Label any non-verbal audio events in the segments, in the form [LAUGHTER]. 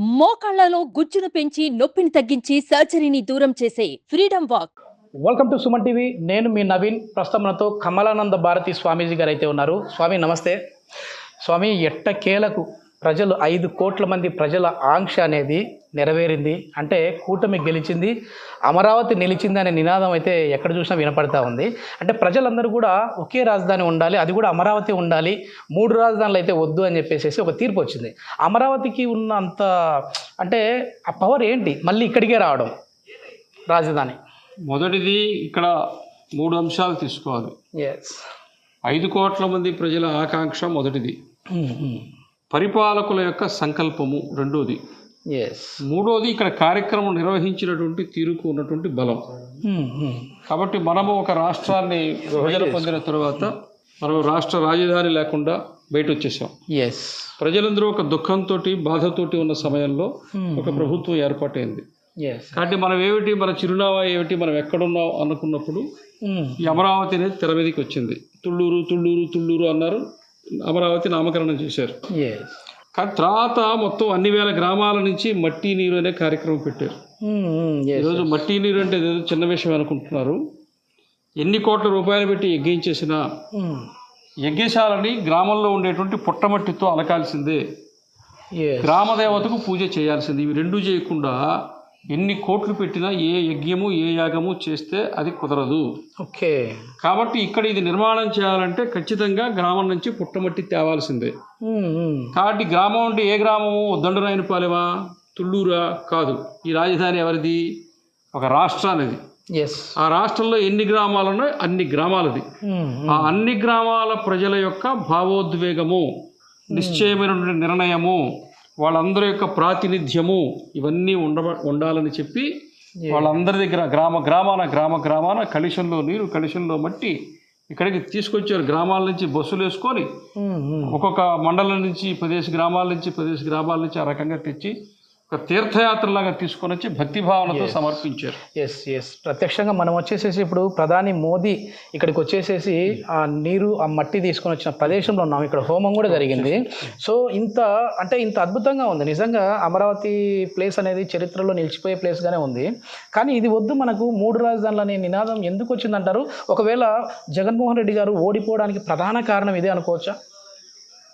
మోకాళ్ళలో గుజ్జును పెంచి నొప్పిని తగ్గించి సర్జరీని దూరం చేసే freedom walk. Welcome to Suman TV నేను మీ నవీన్. ప్రస్తుతం కమలానంద భారతి స్వామీజీ గారు అయితే ఉన్నారు. స్వామి నమస్తే. స్వామి ఎట్టకేలకు ప్రజలు ఐదు కోట్ల మంది ప్రజల ఆంక్ష అనేది నెరవేరింది. అంటే కూటమి గెలిచింది అమరావతి నిలిచింది అనే నినాదం అయితే ఎక్కడ చూసినా వినపడతా ఉంది. అంటే ప్రజలందరూ కూడా ఒకే రాజధాని ఉండాలి అది కూడా అమరావతి ఉండాలి మూడు రాజధానులు అయితే వద్దు అని చెప్పేసి ఒక తీర్పు వచ్చింది. అమరావతికి ఉన్న అంత అంటే ఆ పవర్ ఏంటి? మళ్ళీ ఇక్కడికే రావడం రాజధాని. మొదటిది ఇక్కడ మూడు అంశాలు తీసుకోవాలి. ఎస్ ఐదు కోట్ల మంది ప్రజల ఆకాంక్ష మొదటిది. పరిపాలకుల యొక్క సంకల్పము రెండోది. మూడోది ఇక్కడ కార్యక్రమం నిర్వహించినటువంటి తీరుకు ఉన్నటువంటి బలం. కాబట్టి మనము ఒక రాష్ట్రాన్ని విభజన పొందిన తరువాత మనం రాష్ట్ర రాజధాని లేకుండా బయట వచ్చేసాం ఎస్ ప్రజలందరూ ఒక దుఃఖంతో బాధతోటి ఉన్న సమయంలో ఒక ప్రభుత్వం ఏర్పాటైంది. కాబట్టి మనం ఏమిటి మన చిరునామా ఏమిటి మనం ఎక్కడున్నాం అనుకున్నప్పుడు ఈ అమరావతి అనేది తెర మీదకి వచ్చింది. తుళ్ళూరు తుళ్ళూరు తుళ్ళూరు అన్నారు. అమరావతి నామకరణం చేశారు. కానీ తర్వాత మొత్తం అన్ని వేల గ్రామాల నుంచి మట్టి నీరు అనే కార్యక్రమం పెట్టారు. ఈరోజు మట్టి నీరు అంటే ఏదో చిన్న విషయం అనుకుంటున్నారు. ఎన్ని కోట్ల రూపాయలు పెట్టి యజ్ఞం చేసినా యజ్ఞశాలని గ్రామంలో ఉండేటువంటి పుట్టమట్టితో అలకాల్సిందే. గ్రామ దేవతకు పూజ చేయాల్సింది. ఇవి రెండు చేయకుండా ఎన్ని కోట్లు పెట్టినా ఏ యజ్ఞము ఏ యాగము చేస్తే అది కుదరదు. ఓకే. కాబట్టి ఇక్కడ ఇది నిర్మాణం చేయాలంటే ఖచ్చితంగా గ్రామం నుంచి పుట్టమట్టి తేవాల్సిందే. కాబట్టి గ్రామం అంటే ఏ గ్రామము? దండరాయనపాలెమా? తుళ్ళూరా కాదు. ఈ రాజధాని ఎవరిది? ఒక రాష్ట్రానిది. ఎస్ ఆ రాష్ట్రంలో ఎన్ని గ్రామాలు ఉన్నాయో అన్ని గ్రామాలది. ఆ అన్ని గ్రామాల ప్రజల యొక్క భావోద్వేగము నిశ్చయమైనటువంటి నిర్ణయము వాళ్ళందరి యొక్క ప్రాతినిధ్యము ఇవన్నీ ఉండ ఉండాలని చెప్పి వాళ్ళందరి దగ్గర గ్రామ గ్రామాన గ్రామ గ్రామాన కలుషంలో నీరు కలుషంలో మట్టి ఇక్కడికి తీసుకొచ్చారు. గ్రామాల నుంచి బస్సులు వేసుకొని ఒక్కొక్క మండలం నుంచి పదేసి గ్రామాల నుంచి పదేసి గ్రామాల నుంచి ఆ రకంగా తెచ్చి ఒక తీర్థయాత్రలాగా తీసుకొని వచ్చి భక్తి భావనతో సమర్పించారు. ఎస్ ఎస్ ప్రత్యక్షంగా మనం వచ్చేసేసి ఇప్పుడు ప్రధాని మోదీ ఇక్కడికి వచ్చేసేసి ఆ నీరు ఆ మట్టి తీసుకొని వచ్చిన ప్రదేశంలో ఉన్నాం. ఇక్కడ హోమం కూడా జరిగింది. సో ఇంత అంటే ఇంత అద్భుతంగా ఉంది. నిజంగా అమరావతి ప్లేస్ అనేది చరిత్రలో నిలిచిపోయే ప్లేస్గానే ఉంది. కానీ ఇది వద్దు మనకు. మూడు రాజధానులు అనే నినాదం ఎందుకు వచ్చిందంటారు? ఒకవేళ జగన్మోహన్ రెడ్డి గారు ఓడిపోవడానికి ప్రధాన కారణం ఇదే అనుకోవచ్చా?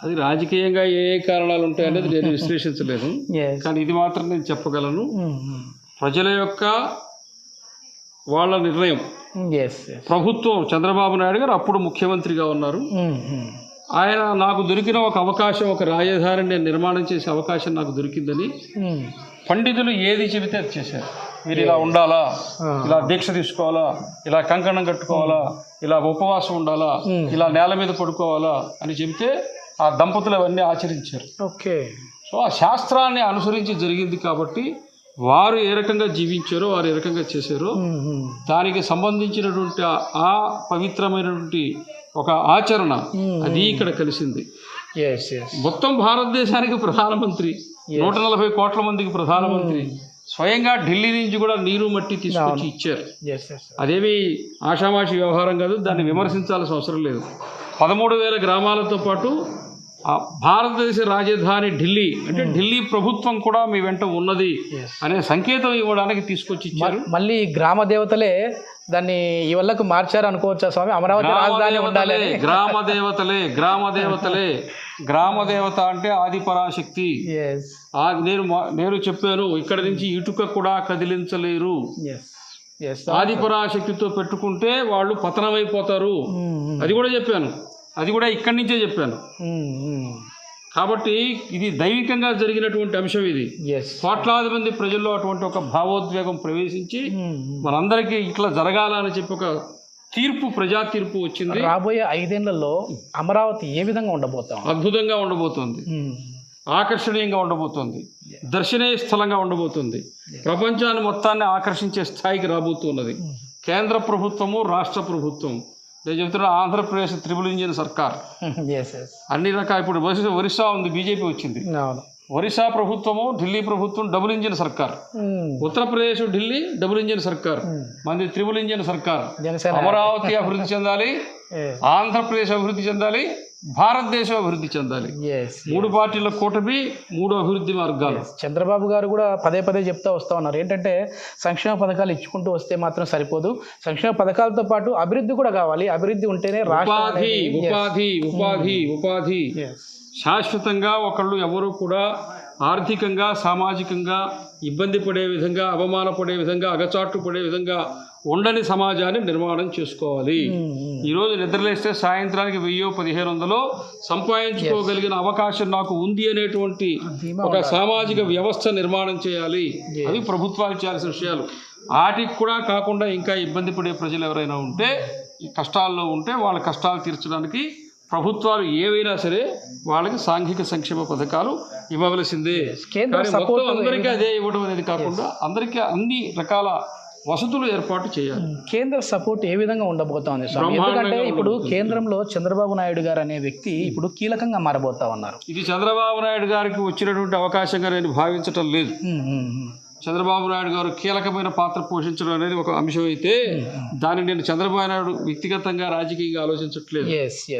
అది రాజకీయంగా ఏ ఏ కారణాలు ఉంటాయనేది నేను విశ్లేషించలేదు ఎస్ కానీ ఇది మాత్రం నేను చెప్పగలను. ప్రజల యొక్క వాళ్ళ నిర్ణయం. ప్రభుత్వం చంద్రబాబు నాయుడు గారు అప్పుడు ముఖ్యమంత్రిగా ఉన్నారు. ఆయన నాకు దొరికిన ఒక అవకాశం ఒక రాజధానిని నేను నిర్మాణం చేసే అవకాశం నాకు దొరికిందని పండితులు ఏది చెబితే అది చేశారు. మీరు ఇలా ఉండాలా? ఇలా దీక్ష తీసుకోవాలా? ఇలా కంకణం కట్టుకోవాలా? ఇలా ఉపవాసం ఉండాలా? ఇలా నేల మీద పడుకోవాలా? అని చెబితే ఆ దంపతులు అవన్నీ ఆచరించారు. ఓకే. సో ఆ శాస్త్రాన్ని అనుసరించి జరిగింది కాబట్టి వారు ఏ రకంగా జీవించారో వారు ఏ రకంగా చేశారో దానికి సంబంధించినటువంటి ఆ- పవిత్రమైనటువంటి ఒక ఆచరణ అది ఇక్కడ కలిసింది. మొత్తం భారతదేశానికి ప్రధానమంత్రి నూట నలభై కోట్ల మందికి ప్రధానమంత్రి స్వయంగా ఢిల్లీ నుంచి కూడా నీరు మట్టి తీసుకొచ్చి ఇచ్చారు. అదేమి ఆషామాషి వ్యవహారం కాదు దాన్ని విమర్శించాల్సిన అవసరం లేదు. పదమూడు వేల గ్రామాలతో పాటు భారతదేశ రాజధాని ఢిల్లీ అంటే ఢిల్లీ ప్రభుత్వం కూడా మీ వెంట ఉన్నది. అనే సంకేతం ఇవ్వడానికి తీసుకొచ్చి ఇచ్చారు మళ్ళీ గ్రామ దేవతలే దాన్ని ఈ వల్లకు మార్చారు అనుకోవచ్చా స్వామి? అమరావతి రాజధాని ఉండాలి గ్రామ దేవతలే గ్రామ దేవతలే గ్రామ దేవత అంటే ఆది పరాశక్తి. నేను నేను చెప్పాను ఇక్కడ నుంచి ఇటుక కూడా కదిలించలేరు. ఆది పరాశక్తితో పెట్టుకుంటే వాళ్ళు పతనమైపోతారు. అది కూడా చెప్పాను. అది కూడా ఇక్కడి నుంచే చెప్పాను. కాబట్టి ఇది దైవికంగా జరిగినటువంటి అంశం ఇది. కోట్లాది మంది ప్రజల్లో అటువంటి ఒక భావోద్వేగం ప్రవేశించి మనందరికీ ఇట్లా జరగాలని చెప్పి ఒక తీర్పు ప్రజా తీర్పు వచ్చింది. రాబోయే ఐదేళ్ళలో అమరావతి ఏ విధంగా ఉండబోతాం అద్భుతంగా ఉండబోతోంది. ఆకర్షణీయంగా ఉండబోతోంది. దర్శనీయ స్థలంగా ఉండబోతుంది. ప్రపంచాన్ని మొత్తాన్ని ఆకర్షించే స్థాయికి రాబోతున్నది. కేంద్ర ప్రభుత్వము రాష్ట్ర ప్రభుత్వం. నేను చెప్తున్నా ఆంధ్రప్రదేశ్ త్రిబుల్ ఇంజిన్ సర్కార్. [LAUGHS] అన్ని రకాల ఇప్పుడు ఒరిస్సా ఉంది బీజేపీ వచ్చింది. ఒరిస్సా ప్రభుత్వము ఢిల్లీ ప్రభుత్వం డబుల్ ఇంజిన్ సర్కార్. ఉత్తరప్రదేశ్ ఢిల్లీ డబుల్ ఇంజిన్ సర్కార్. మంది త్రిబుల్ ఇంజిన్ సర్కార్. అమరావతి అభివృద్ధి చెందాలి. ఆంధ్రప్రదేశ్ అభివృద్ధి చెందాలి భారతదేశం అభివృద్ధి చెందాలి. మూడు పార్టీల కూటమి మూడు అభివృద్ధి మార్గాలు. చంద్రబాబు గారు కూడా పదే పదే చెప్తా వస్తూ ఉన్నారు. ఏంటంటే సంక్షేమ పథకాలు ఇచ్చుకుంటూ వస్తే మాత్రం సరిపోదు. సంక్షేమ పథకాలతో పాటు అభివృద్ధి కూడా కావాలి. అభివృద్ధి ఉంటేనే ఉపాధి ఉపాధి ఉపాధి ఉపాధి. Yes. శాశ్వతంగా ఒకళ్ళు ఎవరు కూడా ఆర్థికంగా సామాజికంగా ఇబ్బంది పడే విధంగా అవమానపడే విధంగా అగచాట్లు పడే విధంగా ఉండని సమాజాన్ని నిర్మాణం చేసుకోవాలి. ఈరోజు నిద్రలేస్తే సాయంత్రానికి వెయ్యో పదిహేను వందలో సంపాదించుకోగలిగిన అవకాశం నాకు ఉంది అనేటువంటి ఒక సామాజిక వ్యవస్థ నిర్మాణం చేయాలి. అవి ప్రభుత్వాలు చేయాల్సిన విషయాలు. వాటికి కూడా కాకుండా ఇంకా ఇబ్బంది పడే ప్రజలు ఎవరైనా ఉంటే కష్టాల్లో ఉంటే వాళ్ళ కష్టాలు తీర్చడానికి ప్రభుత్వాలు ఏవైనా సరే వాళ్ళకి సాంఘిక సంక్షేమ పథకాలు ఇవ్వవలసిందే. అందరికీ అదే ఇవ్వడం అనేది కాకుండా అందరికీ అన్ని రకాల వసతులు ఏర్పాటు చేయాలి కేంద్ర సపోర్ట్ ఏ విధంగా ఉండబోతోంది స్వామి ఎందుకంటే ఇప్పుడు. కేంద్రంలో చంద్రబాబు నాయుడు గారు అనే వ్యక్తి ఇప్పుడు కీలకంగా మారబోతా ఉన్నారు ఇది చంద్రబాబు నాయుడు గారికి వచ్చినటువంటి అవకాశంగా నేను భావించటం లేదు. చంద్రబాబు నాయుడు గారు కీలకమైన పాత్ర పోషించడం అనేది ఒక అంశం అయితే దాన్ని నేను చంద్రబాబు నాయుడు వ్యక్తిగతంగా రాజకీయంగా ఆలోచించట్లేదు.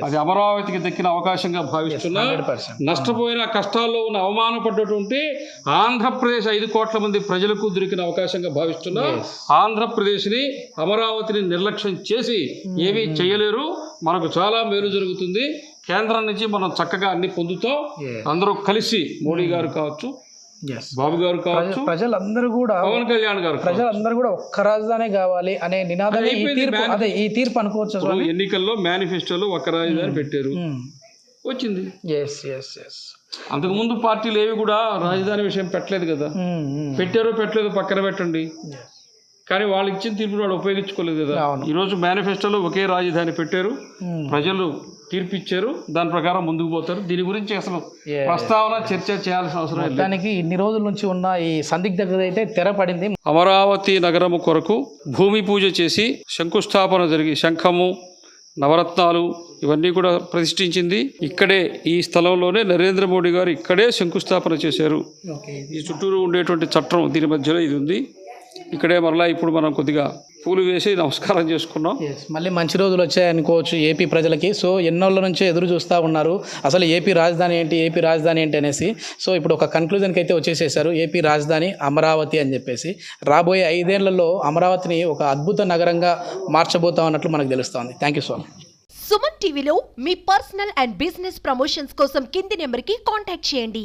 అది అమరావతికి దక్కిన అవకాశంగా భావిస్తున్నా 100%. నష్టపోయిన కష్టాల్లో ఉన్న అవమానపడ్డటువంటి ఆంధ్రప్రదేశ్ ఐదు కోట్ల మంది ప్రజలకు దొరికిన అవకాశంగా భావిస్తున్నా ఆంధ్రప్రదేశ్ని అమరావతిని నిర్లక్ష్యం చేసి ఏమీ చేయలేరు మనకు చాలా మేలు జరుగుతుంది కేంద్రం నుంచి మనం చక్కగా అన్ని పొందుతాం. అందరూ కలిసి మోడీ గారు కావచ్చు. బాబు గారు కావచ్చు ప్రజలందరూ కూడా పవన్ కళ్యాణ్ గారు. ప్రజలందరూ కూడా ఒక్క రాజధానే కావాలి అనే నినాదమే ఈ తీర్పు అదే ఈ తీర్పు అనుకోవచ్చు ఎన్నికల్లో మేనిఫెస్టోలో ఒక రాజధాని పెట్టారు. వచ్చింది. ఎస్ ఎస్ ఎస్ అంతకుముందు పార్టీలు ఏవి కూడా రాజధాని విషయం పెట్టలేదు కదా. పెట్టారో పెట్టలేదు పక్కన పెట్టండి. కానీ వాళ్ళు ఇచ్చిన తీర్పును వాళ్ళు ఉపయోగించుకోలేదు కదా. ఈరోజు మేనిఫెస్టోలో ఒకే రాజధాని పెట్టారు. ప్రజలు తీర్పు ఇచ్చారు దాని ప్రకారం ముందుకు పోతారు. దీని గురించి అసలు. ప్రస్తావన చర్చ చేయాల్సిన అవసరం లేదు. దానికి ఇన్ని రోజుల నుంచి ఉన్న ఈ సందిగ్ధత అయితే తెరపడింది. అమరావతి నగరము కొరకు భూమి పూజ చేసి శంకుస్థాపన జరిగి శంఖము నవరత్నాలు ఇవన్నీ కూడా ప్రతిష్ఠించింది. ఇక్కడే ఈ స్థలంలోనే నరేంద్ర మోడీ గారు ఇక్కడే శంకుస్థాపన చేశారు. ఈ చుట్టూరు ఉండేటువంటి చట్టం దీని మధ్యలో ఇది ఉంది. ఇక్కడే మరలా ఇప్పుడు మనం కొద్దిగా పూలు వేసి నమస్కారం చేసుకున్నాం. మళ్ళీ మంచి రోజులు వచ్చాయనుకోవచ్చు ఏపీ ప్రజలకి. సో ఎన్నోళ్ళ నుంచే ఎదురు చూస్తూ ఉన్నారు. అసలు ఏపీ రాజధాని ఏంటి ఏపీ రాజధాని ఏంటి అనేసి. సో ఇప్పుడు ఒక కన్క్లూజన్కి అయితే వచ్చేసేసారు. ఏపీ రాజధాని అమరావతి అని చెప్పేసి. రాబోయే ఐదేళ్ళలో అమరావతిని ఒక అద్భుత నగరంగా మార్చబోతా ఉన్నట్లు మనకు తెలుస్తోంది. Thank you so much Suman టీవీలో మీ పర్సనల్ అండ్ బిజినెస్ ప్రమోషన్స్ కోసం కింది నెంబర్కి కాంటాక్ట్ చేయండి.